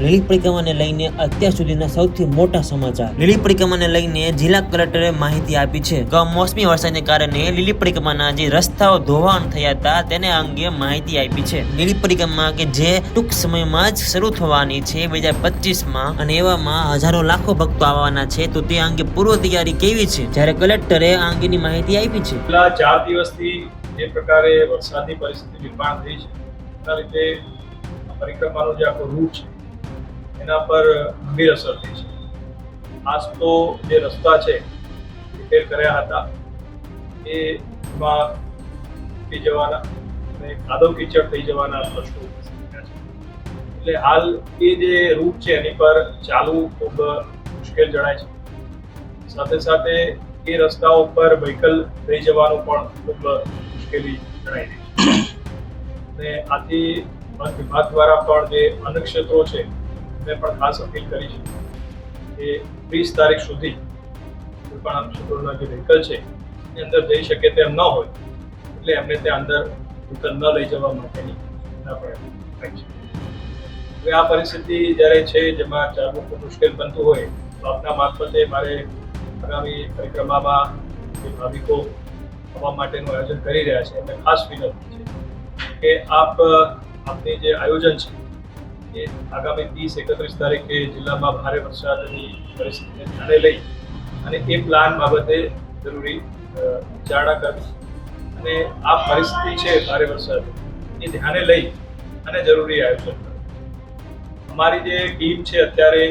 લીલી પરિક્રમાને લઈને અત્યાર સુધીના સૌથી મોટા સમાચાર. લીલી પરિક્રમાને લઈને જિલ્લા કલેક્ટરે માહિતી આપી છે કમોસમી વરસાદને કારણે લીલી પરિક્રમાના જે રસ્તાઓ ધોવાણ થયા હતા તેને અંગે માહિતી આપી છે. લીલી પરિક્રમા કે જે ટૂંક સમયમાં જ શરૂ થવાની છે બે હજાર પચીસમાં અને એવામાં હજારો લાખો ભક્તો આવવાના છે તો તે અંગે પૂર્વ તૈયારી કેવી છે? જ્યારે કલેક્ટરે આ અંગેની માહિતી આપી છે. છેલ્લા ચાર દિવસથી જે પ્રકારે વરસાદની પરિસ્થિતિ નિર્માણ થઈ છે. એના લીધે પરિક્રમાનો જે આખો રૂટ છે એના પર ગંભીર અસર થઈ છે. ખાસ તો જે રસ્તા છે રિપેર કર્યા હતા એમાં તૂટી જવાના અને કાદવ કીચડ થઈ જવાના પ્રશ્નો એટલે હાલ એ જે રૂટ છે, એની પર ચાલવું ખૂબ મુશ્કેલ જણાય છે. સાથે સાથે એ રસ્તા ઉપર વ્હીકલ લઈ જવાનું પણ ખૂબ મુશ્કેલી જણાઈ રહી છે. અને આથી વિભાગ દ્વારા પણ જે અન્ન ક્ષેત્રો છે એમને પણ ખાસ અપીલ કરી છે કે ત્રીસ તારીખ સુધી કોઈ પણ ક્ષેત્રોના જે વ્હીકલ છે, એની અંદર જઈ શકે તેમ ન હોય, એટલે એમને ત્યાં અંદર વ્હીકલ ન લઈ જવા માટેની સૂચના પણ થાય છે. હવે આ પરિસ્થિતિ જ્યારે છે, જેમાં ચાલવું ખૂબ મુશ્કેલ બનતું હોય, તો આપના મારફતે મારે આગામી પરિક્રમામાં જે ભાવિકો આવવા માટેનું આયોજન કરી રહ્યા છે, એમને ખાસ વિનંતી છે કે આપ, આપની જે આયોજન છે એ આગામી ત્રીસ એકત્રીસ તારીખે જિલ્લામાં ભારે વરસાદની પરિસ્થિતિને ધ્યાને લઈ અને એ પ્લાન બાબતે જરૂરી વિચારણા કરવી અને આ પરિસ્થિતિ છે ભારે વરસાદ, એ ધ્યાને લઈ અને જરૂરી આયોજન અમારી જે ટીમ છે અત્યારે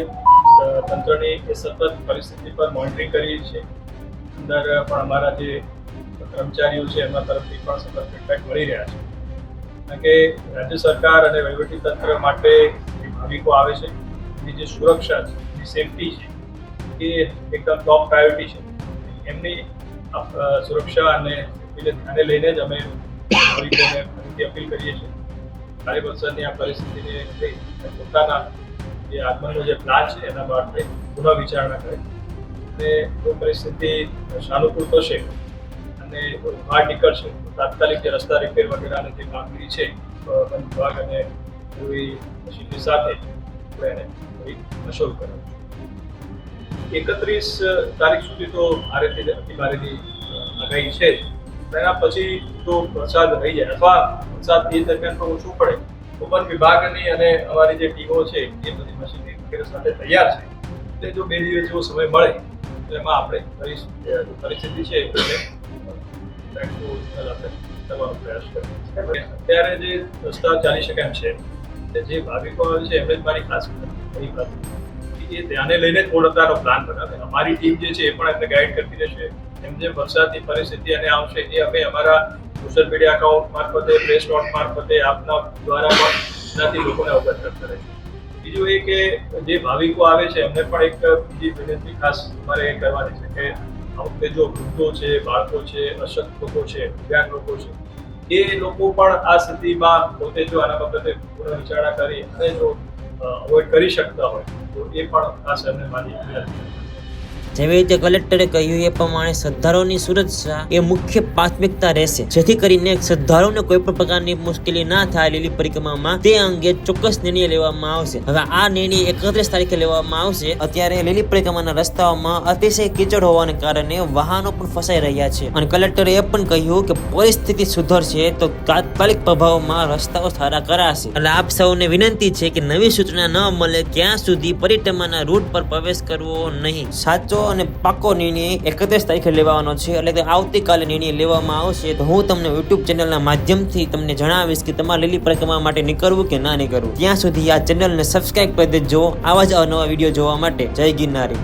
તંત્રની એ સતત પરિસ્થિતિ પર મોનિટરિંગ કરી છે અંદર પણ અમારા જે કર્મચારીઓ છે એમના તરફથી પણ સતત ફીડબેક મળી રહ્યા છે. કે રાજ્ય સરકાર અને વહીવટી તંત્ર માટે જે ભાવિકો આવે છે. એની જે સુરક્ષા છે, એની સેફટી છે, એ એકદમ ટોપ પ્રાયોરિટી છે. એમની સુરક્ષા અને સેફટીને ધ્યાને લઈને જ અમે ભાવિકોને ફરીથી અપીલ કરીએ છીએ. ભારે વરસાદની આ પરિસ્થિતિને લઈ પોતાના જે આગમનનો જે પ્લાન છે, એના માટે પુનઃ વિચારણા કરે. અને જો પરિસ્થિતિ સાનુકૂળ થશે અને બહાર નીકળશે. તાત્કાલિક જે રસ્તા રિપેર વગેરેની જે કામગીરી છે વન વિભાગ અને એવી મશીનની સાથે એને શરૂ કરાવીશું. એકત્રીસ તારીખ સુધી તો ભારેથી અતિ ભારેની આગાહી છે. જ. પછી તો વરસાદ રહી જાય. અથવા વરસાદ એ દરમિયાન પણ ઓછું પડે. તો વન વિભાગની અને અમારી જે ટીમો છે, એ બધી મશીનરી વગેરે સાથે તૈયાર છે. એટલે જો બે દિવસ જેવો સમય મળે, તો એમાં આપણે પરિસ્થિતિ છે અત્યારે જે રસ્તા ચાલી શકે એમ છે, કે જે ભાવિકો આવે છે, એમને જ મારી ખાસ એ ધ્યાને લઈને થોડો તારો પ્લાન બનાવે. અમારી ટીમ જે છે, એ પણ એમને ગાઈડ કરતી રહેશે. એમ જેમ વરસાદની પરિસ્થિતિ અને આવશે, એ અમે અમારા સોશિયલ મીડિયા અકાઉન્ટ મારફતે પ્રેસ નોટ મારફતે, આપના દ્વારા પણ એનાથી લોકોને અવગત કરતા રહેશે બીજું એ કે જે ભાવિકો આવે છે, એમને પણ એક બીજી વિનંતી ખાસ અમારે એ કરવાની છે કે વખતે જો વૃદ્ધો છે, બાળકો છે, અશક્ત લોકો છે, દિવ્યાંગ લોકો છે, એ લોકો પણ આ સ્થિતિમાં પોતે જો આના બાબતે પૂર્ણ વિચારણા કરી અને જો અવોઇડ કરી શકતા હોય, તો એ પણ આ સરને માની જેવી રીતે કલેક્ટરે કહ્યું, એ પ્રમાણે શ્રદ્ધાળુઓની સુરક્ષા એ મુખ્ય પ્રાથમિકતા રહેશે. જેથી કરીને શ્રદ્ધાળુઓને કોઈ પણ પ્રકારની મુશ્કેલી ના થાય લીલી પરિક્રમામાં, તે અંગે ચોક્કસ નિર્ણય લેવામાં આવશે. હવે આ નિર્ણય એકત્રીસ તારીખે લેવામાં આવશે. અત્યારે લીલી પરિક્રમાના રસ્તાઓમાં અતિશય કીચડ હોવાને કારણે વાહનો પણ ફસાઈ રહ્યા છે. અને કલેક્ટરે એ પણ કહ્યું કે પરિસ્થિતિ સુધરશે તો તાત્કાલિક પ્રભાવમાં રસ્તાઓ સારા કરાશે. એટલે આપ સૌને વિનંતી છે કે નવી સૂચના ન મળે, ત્યાં સુધી પરિક્રમાના રૂટ પર પ્રવેશ કરવો નહીં. સાચો અને પાકો નિર્ણય એકત્રીસ તારીખે લેવાનો છે. એટલે કે આવતીકાલે નિર્ણય લેવામાં આવશે. તો હું તમને યુટ્યુબ ચેનલના માધ્યમથી તમને જણાવીશ કે તમારે લીલી પરિક્રમા માટે નીકળવું કે ના નીકળવું. ત્યાં સુધી આ ચેનલને સબસ્ક્રાઇબ કરી દેજો. આવા જ નવા વીડિયો જોવા માટે. જય ગિરનારી.